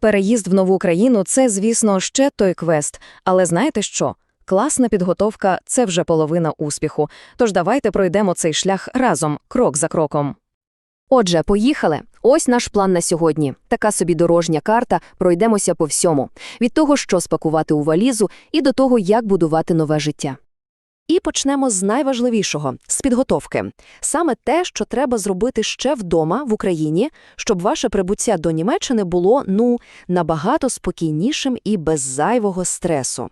Переїзд в нову країну це, звісно, ще той квест. Але знаєте що? Класна підготовка це вже половина успіху. Тож давайте пройдемо цей шлях разом, крок за кроком. Отже, поїхали. Ось наш план на сьогодні. Така собі дорожня карта, пройдемося по всьому. Від того, що спакувати у валізу, і до того, як будувати нове життя. І почнемо з найважливішого – з підготовки. Саме те, що треба зробити ще вдома, в Україні, щоб ваше прибуття до Німеччини було, ну, набагато спокійнішим і без зайвого стресу.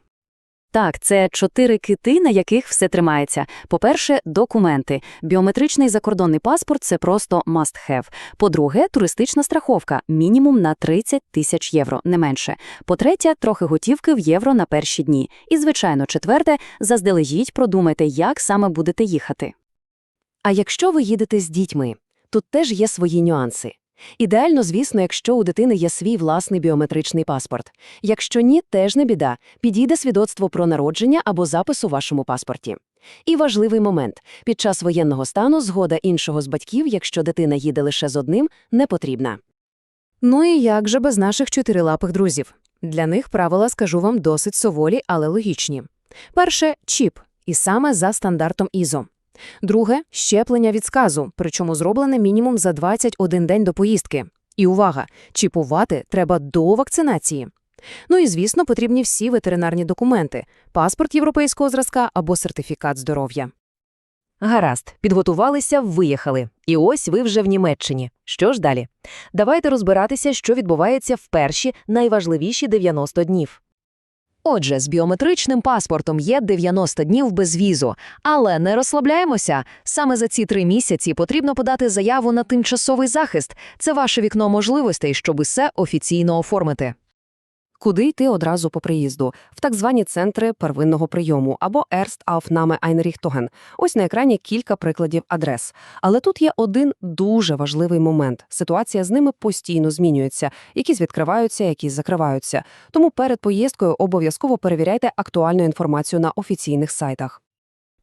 Так, це чотири кити, на яких все тримається. По-перше, документи. Біометричний закордонний паспорт – це просто must have. По-друге, туристична страховка – мінімум на 30 тисяч євро, не менше. По-третє, трохи готівки в євро на перші дні. І, звичайно, четверте, заздалегідь продумайте, як саме будете їхати. А якщо ви їдете з дітьми, тут теж є свої нюанси. Ідеально, звісно, якщо у дитини є свій власний біометричний паспорт. Якщо ні, теж не біда. Підійде свідоцтво про народження або запис у вашому паспорті. І важливий момент. Під час воєнного стану згода іншого з батьків, якщо дитина їде лише з одним, не потрібна. Ну і як же без наших чотирилапих друзів? Для них правила, скажу вам, досить соволі, але логічні. Перше – чіп, і саме за стандартом ІЗО. Друге – щеплення від сказу, причому зроблене мінімум за 21 день до поїздки. І увага, чіпувати треба до вакцинації. Ну і, звісно, потрібні всі ветеринарні документи – паспорт європейського зразка або сертифікат здоров'я. Гаразд, підготувалися, виїхали. І ось ви вже в Німеччині. Що ж далі? Давайте розбиратися, що відбувається в перші найважливіші 90 днів. Отже, з біометричним паспортом є 90 днів без візу. Але не розслабляємося. Саме за ці три місяці потрібно подати заяву на тимчасовий захист. Це ваше вікно можливостей, щоб усе офіційно оформити. Куди йти одразу по приїзду? В так звані центри первинного прийому або Erst Aufnahme Einrichtungen. Ось на екрані кілька прикладів адрес. Але тут є один дуже важливий момент. Ситуація з ними постійно змінюється. Якісь відкриваються, якісь закриваються. Тому перед поїздкою обов'язково перевіряйте актуальну інформацію на офіційних сайтах.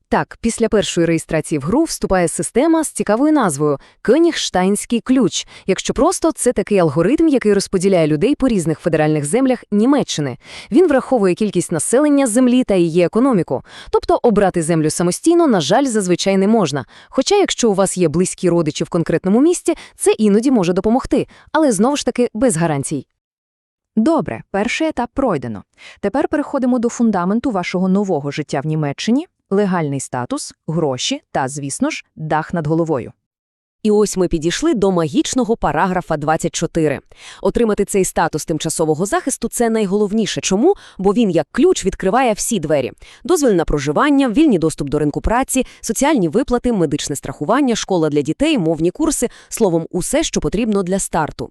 Так, після першої реєстрації в гру вступає система з цікавою назвою «Кönigштайнський ключ». Якщо просто, це такий алгоритм, який розподіляє людей по різних федеральних землях Німеччини. Він враховує кількість населення землі та її економіку. Тобто обрати землю самостійно, на жаль, зазвичай не можна. Хоча, якщо у вас є близькі родичі в конкретному місті, це іноді може допомогти, але знову ж таки без гарантій. Добре, перший етап пройдено. Тепер переходимо до фундаменту вашого нового життя в Німеччині – легальний статус, гроші та, звісно ж, дах над головою. І ось ми підійшли до магічного параграфа 24. Отримати цей статус тимчасового захисту – це найголовніше. Чому? Бо він, як ключ, відкриває всі двері. Дозвіл на проживання, вільний доступ до ринку праці, соціальні виплати, медичне страхування, школа для дітей, мовні курси – словом, усе, що потрібно для старту.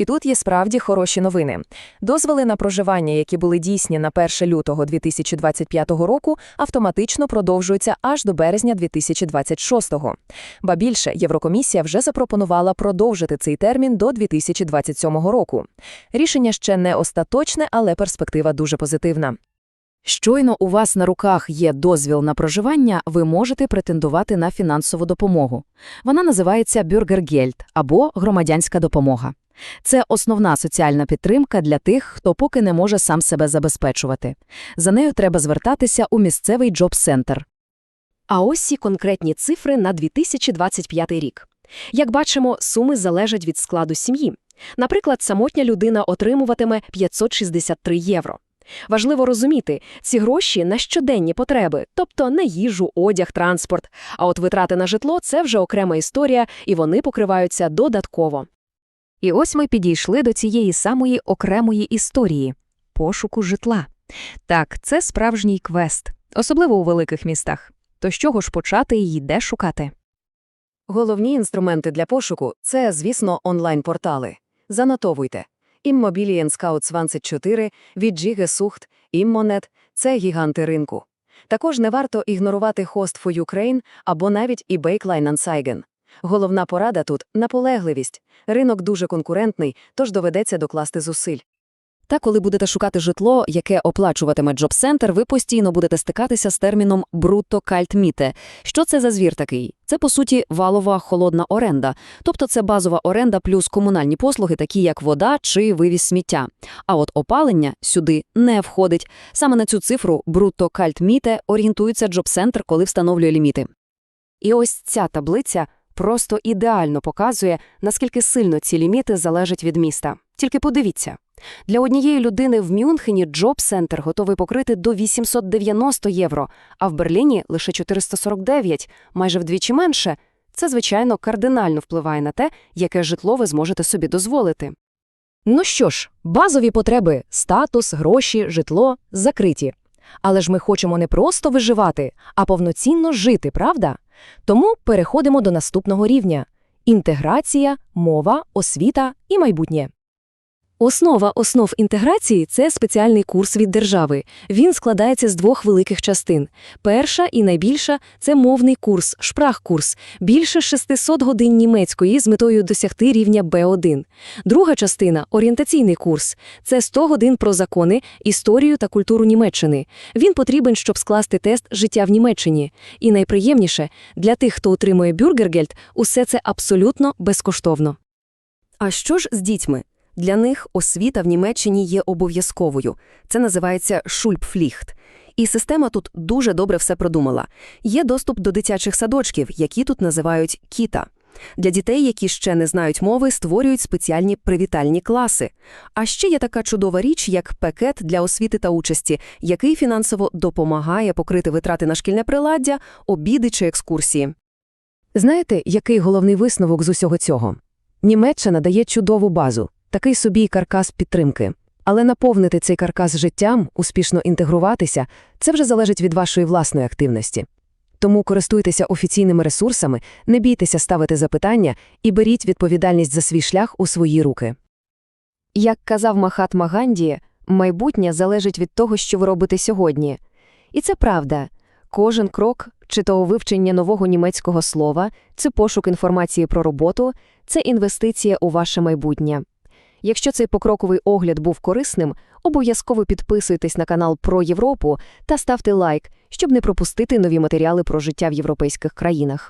І тут є справді хороші новини. Дозволи на проживання, які були дійсні на 1 лютого 2025 року, автоматично продовжуються аж до березня 2026-го. Ба більше, Єврокомісія вже запропонувала продовжити цей термін до 2027 року. Рішення ще не остаточне, але перспектива дуже позитивна. Щойно у вас на руках є дозвіл на проживання, ви можете претендувати на фінансову допомогу. Вона називається Бюргергельд або громадянська допомога. Це основна соціальна підтримка для тих, хто поки не може сам себе забезпечувати. За нею треба звертатися у місцевий джоб-центр. А ось і конкретні цифри на 2025 рік. Як бачимо, суми залежать від складу сім'ї. Наприклад, самотня людина отримуватиме 563 євро. Важливо розуміти, ці гроші на щоденні потреби, тобто на їжу, одяг, транспорт. А от витрати на житло це вже окрема історія, і вони покриваються додатково. І ось ми підійшли до цієї самої окремої історії – пошуку житла. Так, це справжній квест, особливо у великих містах. То з чого ж почати і де шукати? Головні інструменти для пошуку – це, звісно, онлайн-портали. Занотовуйте. Immobilien Scouts 24, Віджіге Сухт, Іммонет – це гіганти ринку. Також не варто ігнорувати Host for Ukraine або навіть eBay Kleinanzeigen. Головна порада тут – наполегливість. Ринок дуже конкурентний, тож доведеться докласти зусиль. Та коли будете шукати житло, яке оплачуватиме джоб-центр, ви постійно будете стикатися з терміном брутто-кальт-міте. Що це за звір такий? Це, по суті, валова холодна оренда. Тобто це базова оренда плюс комунальні послуги, такі як вода чи вивіз сміття. А от опалення сюди не входить. Саме на цю цифру брутто-кальт-міте орієнтується джоб-центр, коли встановлює ліміти. І ось ця таблиця просто ідеально показує, наскільки сильно ці ліміти залежать від міста. Тільки подивіться. Для однієї людини в Мюнхені джоб-центр готовий покрити до 890 євро, а в Берліні – лише 449, майже вдвічі менше. Це, звичайно, кардинально впливає на те, яке житло ви зможете собі дозволити. Ну що ж, базові потреби – статус, гроші, житло – закриті. Але ж ми хочемо не просто виживати, а повноцінно жити, правда? Тому переходимо до наступного рівня – інтеграція, мова, освіта і майбутнє. Основа основ інтеграції – це спеціальний курс від держави. Він складається з двох великих частин. Перша і найбільша – це мовний курс, шпрахкурс, більше 600 годин німецької з метою досягти рівня Б1. Друга частина – орієнтаційний курс. Це 100 годин про закони, історію та культуру Німеччини. Він потрібен, щоб скласти тест «Життя в Німеччині». І найприємніше – для тих, хто отримує бюргергельд, усе це абсолютно безкоштовно. А що ж з дітьми? Для них освіта в Німеччині є обов'язковою. Це називається Schulpflicht. І система тут дуже добре все продумала. Є доступ до дитячих садочків, які тут називають кіта. Для дітей, які ще не знають мови, створюють спеціальні привітальні класи. А ще є така чудова річ, як пакет для освіти та участі, який фінансово допомагає покрити витрати на шкільне приладдя, обіди чи екскурсії. Знаєте, який головний висновок з усього цього? Німеччина дає чудову базу, такий собі каркас підтримки. Але наповнити цей каркас життям, успішно інтегруватися – це вже залежить від вашої власної активності. Тому користуйтеся офіційними ресурсами, не бійтеся ставити запитання і беріть відповідальність за свій шлях у свої руки. Як казав Махатма Ганді, майбутнє залежить від того, що ви робите сьогодні. І це правда. Кожен крок, чи то вивчення нового німецького слова, це пошук інформації про роботу, це інвестиція у ваше майбутнє. Якщо цей покроковий огляд був корисним, обов'язково підписуйтесь на канал про Європу та ставте лайк, щоб не пропустити нові матеріали про життя в європейських країнах.